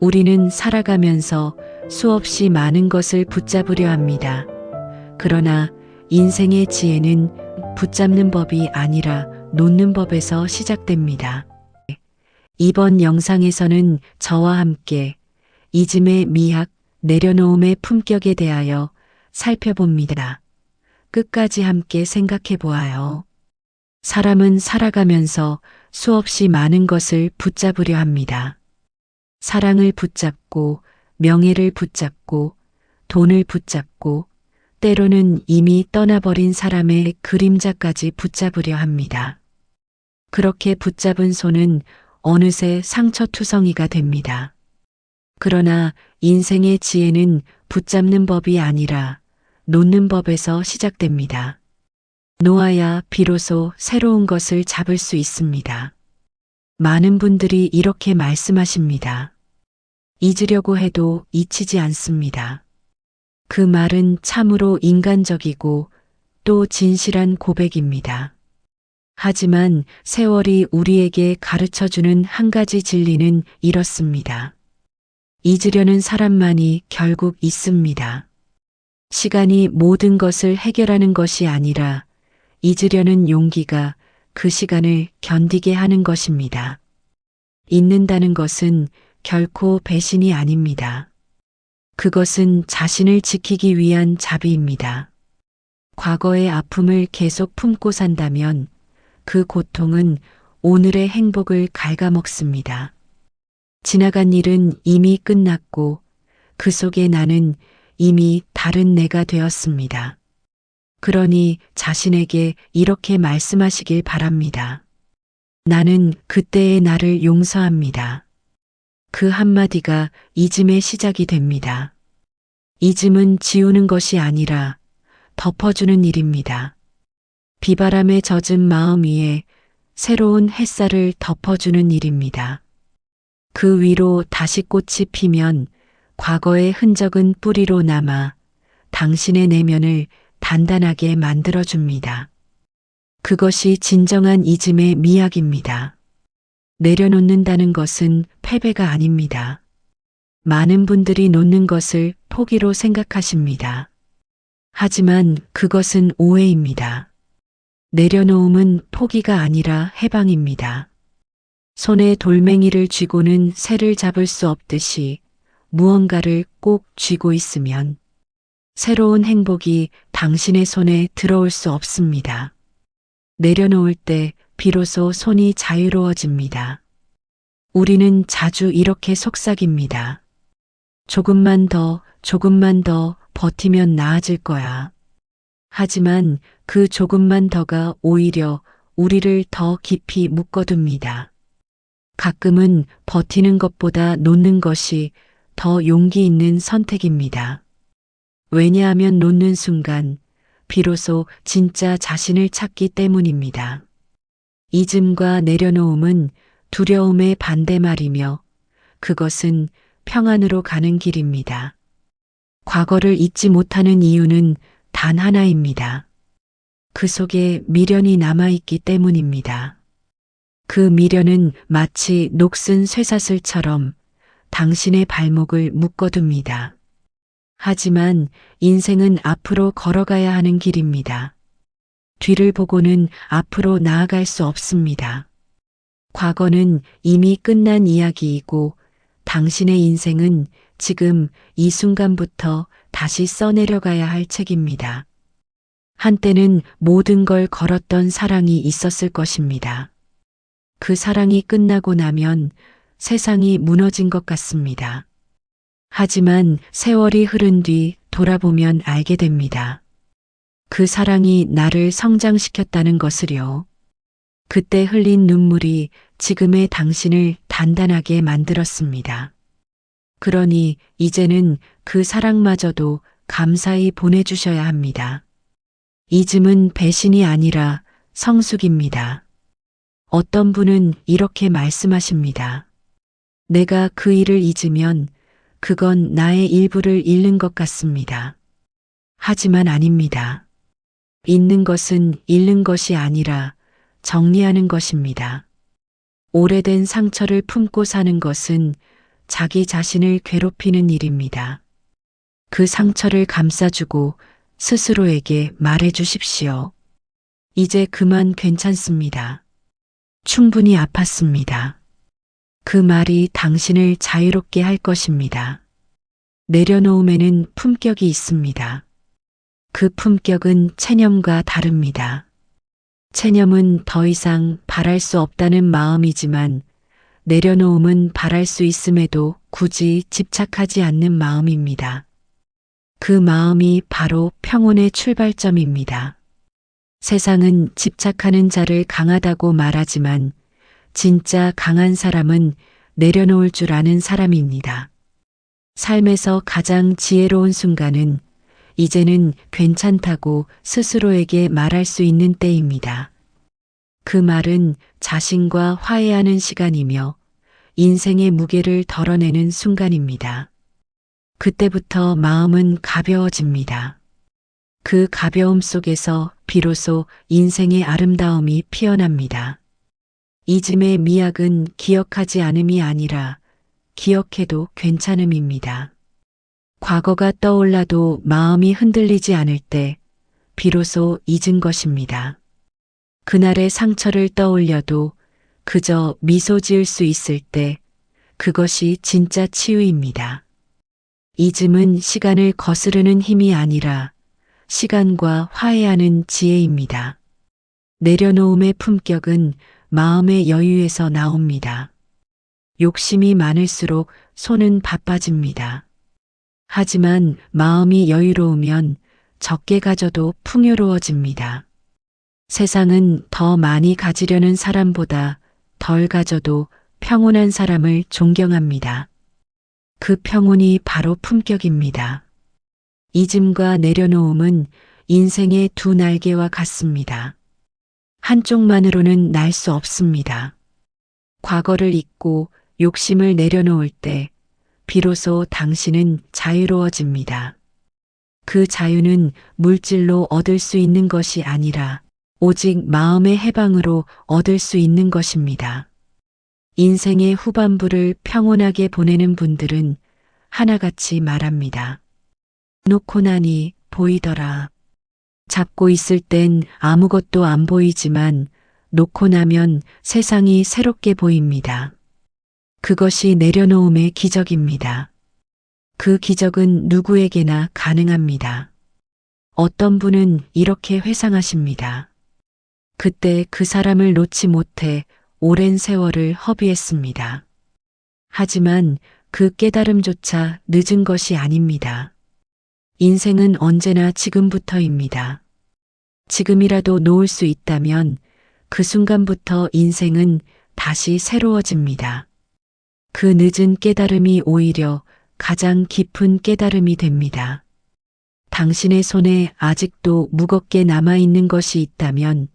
우리는 살아가면서 수없이 많은 것을 붙잡으려 합니다. 그러나 인생의 지혜는 붙잡는 법이 아니라 놓는 법에서 시작됩니다. 이번 영상에서는 저와 함께 잊음의 미학, 내려놓음의 품격에 대하여 살펴봅니다. 끝까지 함께 생각해 보아요. 사람은 살아가면서 수없이 많은 것을 붙잡으려 합니다. 사랑을 붙잡고, 명예를 붙잡고, 돈을 붙잡고, 때로는 이미 떠나버린 사람의 그림자까지 붙잡으려 합니다. 그렇게 붙잡은 손은 어느새 상처투성이가 됩니다. 그러나 인생의 지혜는 붙잡는 법이 아니라 놓는 법에서 시작됩니다. 놓아야 비로소 새로운 것을 잡을 수 있습니다. 많은 분들이 이렇게 말씀하십니다. 잊으려고 해도 잊히지 않습니다. 그 말은 참으로 인간적이고 또 진실한 고백입니다. 하지만 세월이 우리에게 가르쳐 주는 한 가지 진리는 이렇습니다. 잊으려는 사람만이 결국 있습니다. 시간이 모든 것을 해결하는 것이 아니라 잊으려는 용기가 그 시간을 견디게 하는 것입니다. 잊는다는 것은 결코 배신이 아닙니다. 그것은 자신을 지키기 위한 자비입니다. 과거의 아픔을 계속 품고 산다면 그 고통은 오늘의 행복을 갉아먹습니다. 지나간 일은 이미 끝났고 그 속에 나는 이미 다른 내가 되었습니다. 그러니 자신에게 이렇게 말씀하시길 바랍니다. 나는 그때의 나를 용서합니다. 그 한마디가 잊음의 시작이 됩니다. 잊음은 지우는 것이 아니라 덮어주는 일입니다. 비바람에 젖은 마음 위에 새로운 햇살을 덮어주는 일입니다. 그 위로 다시 꽃이 피면 과거의 흔적은 뿌리로 남아 당신의 내면을 단단하게 만들어줍니다. 그것이 진정한 잊음의 미학입니다. 내려놓는다는 것은 패배가 아닙니다. 많은 분들이 놓는 것을 포기로 생각하십니다. 하지만 그것은 오해입니다. 내려놓음은 포기가 아니라 해방입니다. 손에 돌멩이를 쥐고는 새를 잡을 수 없듯이 무언가를 꼭 쥐고 있으면 새로운 행복이 당신의 손에 들어올 수 없습니다. 내려놓을 때 비로소 손이 자유로워집니다. 우리는 자주 이렇게 속삭입니다. 조금만 더, 조금만 더 버티면 나아질 거야. 하지만 그 조금만 더가 오히려 우리를 더 깊이 묶어둡니다. 가끔은 버티는 것보다 놓는 것이 더 용기 있는 선택입니다. 왜냐하면 놓는 순간 비로소 진짜 자신을 찾기 때문입니다. 잊음과 내려놓음은 두려움의 반대말이며 그것은 평안으로 가는 길입니다. 과거를 잊지 못하는 이유는 단 하나입니다. 그 속에 미련이 남아있기 때문입니다. 그 미련은 마치 녹슨 쇠사슬처럼 당신의 발목을 묶어둡니다. 하지만 인생은 앞으로 걸어가야 하는 길입니다. 뒤를 보고는 앞으로 나아갈 수 없습니다. 과거는 이미 끝난 이야기이고 당신의 인생은 지금 이 순간부터 다시 써내려가야 할 책입니다. 한때는 모든 걸 걸었던 사랑이 있었을 것입니다. 그 사랑이 끝나고 나면 세상이 무너진 것 같습니다. 하지만 세월이 흐른 뒤 돌아보면 알게 됩니다. 그 사랑이 나를 성장시켰다는 것을요. 그때 흘린 눈물이 지금의 당신을 단단하게 만들었습니다. 그러니 이제는 그 사랑마저도 감사히 보내주셔야 합니다. 잊음은 배신이 아니라 성숙입니다. 어떤 분은 이렇게 말씀하십니다. 내가 그 일을 잊으면 그건 나의 일부를 잃는 것 같습니다. 하지만 아닙니다. 잊는 것은 잃는 것이 아니라 정리하는 것입니다. 오래된 상처를 품고 사는 것은 자기 자신을 괴롭히는 일입니다. 그 상처를 감싸주고 스스로에게 말해 주십시오. 이제 그만 괜찮습니다. 충분히 아팠습니다. 그 말이 당신을 자유롭게 할 것입니다. 내려놓음에는 품격이 있습니다. 그 품격은 체념과 다릅니다. 체념은 더 이상 바랄 수 없다는 마음이지만 내려놓음은 바랄 수 있음에도 굳이 집착하지 않는 마음입니다. 그 마음이 바로 평온의 출발점입니다. 세상은 집착하는 자를 강하다고 말하지만 진짜 강한 사람은 내려놓을 줄 아는 사람입니다. 삶에서 가장 지혜로운 순간은 이제는 괜찮다고 스스로에게 말할 수 있는 때입니다. 그 말은 자신과 화해하는 시간이며 인생의 무게를 덜어내는 순간입니다. 그때부터 마음은 가벼워집니다. 그 가벼움 속에서 비로소 인생의 아름다움이 피어납니다. 잊음의 미학은 기억하지 않음이 아니라 기억해도 괜찮음입니다. 과거가 떠올라도 마음이 흔들리지 않을 때 비로소 잊은 것입니다. 그날의 상처를 떠올려도 그저 미소 지을 수 있을 때 그것이 진짜 치유입니다. 잊음은 시간을 거스르는 힘이 아니라 시간과 화해하는 지혜입니다. 내려놓음의 품격은 마음의 여유에서 나옵니다. 욕심이 많을수록 손은 바빠집니다. 하지만 마음이 여유로우면 적게 가져도 풍요로워집니다. 세상은 더 많이 가지려는 사람보다 덜 가져도 평온한 사람을 존경합니다. 그 평온이 바로 품격입니다. 잊음과 내려놓음은 인생의 두 날개와 같습니다. 한쪽만으로는 날 수 없습니다. 과거를 잊고 욕심을 내려놓을 때 비로소 당신은 자유로워집니다. 그 자유는 물질로 얻을 수 있는 것이 아니라 오직 마음의 해방으로 얻을 수 있는 것입니다. 인생의 후반부를 평온하게 보내는 분들은 하나같이 말합니다. 놓고 나니 보이더라. 잡고 있을 땐 아무것도 안 보이지만 놓고 나면 세상이 새롭게 보입니다. 그것이 내려놓음의 기적입니다. 그 기적은 누구에게나 가능합니다. 어떤 분은 이렇게 회상하십니다. 그때 그 사람을 놓지 못해 오랜 세월을 허비했습니다. 하지만 그 깨달음조차 늦은 것이 아닙니다. 인생은 언제나 지금부터입니다. 지금이라도 놓을 수 있다면 그 순간부터 인생은 다시 새로워집니다. 그 늦은 깨달음이 오히려 가장 깊은 깨달음이 됩니다. 당신의 손에 아직도 무겁게 남아있는 것이 있다면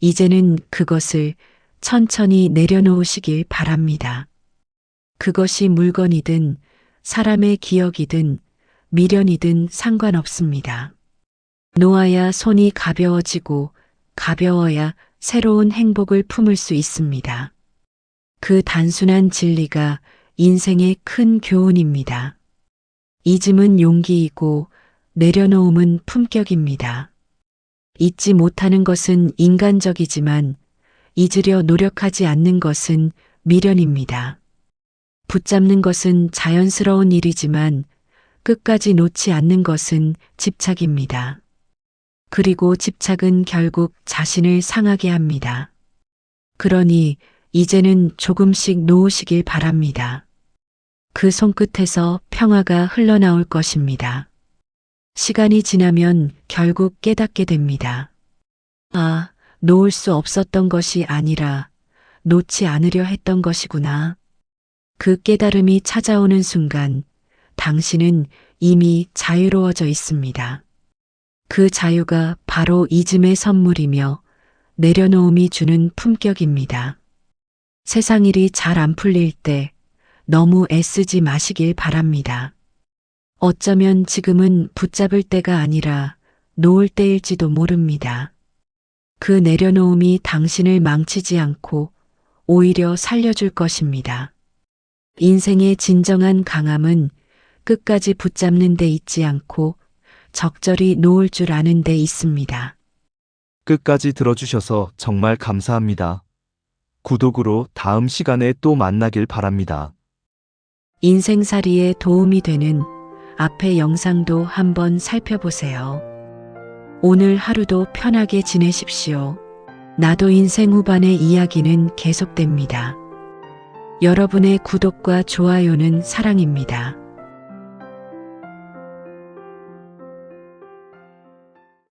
이제는 그것을 천천히 내려놓으시길 바랍니다. 그것이 물건이든 사람의 기억이든 미련이든 상관없습니다. 놓아야 손이 가벼워지고 가벼워야 새로운 행복을 품을 수 있습니다. 그 단순한 진리가 인생의 큰 교훈입니다. 잊음은 용기이고 내려놓음은 품격입니다. 잊지 못하는 것은 인간적이지만 잊으려 노력하지 않는 것은 미련입니다. 붙잡는 것은 자연스러운 일이지만 끝까지 놓지 않는 것은 집착입니다. 그리고 집착은 결국 자신을 상하게 합니다. 그러니 이제는 조금씩 놓으시길 바랍니다. 그 손끝에서 평화가 흘러나올 것입니다. 시간이 지나면 결국 깨닫게 됩니다. 아, 놓을 수 없었던 것이 아니라 놓지 않으려 했던 것이구나. 그 깨달음이 찾아오는 순간 당신은 이미 자유로워져 있습니다. 그 자유가 바로 잊음의 선물이며 내려놓음이 주는 품격입니다. 세상 일이 잘 안 풀릴 때 너무 애쓰지 마시길 바랍니다. 어쩌면 지금은 붙잡을 때가 아니라 놓을 때일지도 모릅니다. 그 내려놓음이 당신을 망치지 않고 오히려 살려줄 것입니다. 인생의 진정한 강함은 끝까지 붙잡는 데 있지 않고 적절히 놓을 줄 아는 데 있습니다. 끝까지 들어주셔서 정말 감사합니다. 구독으로 다음 시간에 또 만나길 바랍니다. 인생살이에 도움이 되는 앞의 영상도 한번 살펴보세요. 오늘 하루도 편하게 지내십시오. 나도 인생 후반의 이야기는 계속됩니다. 여러분의 구독과 좋아요는 사랑입니다.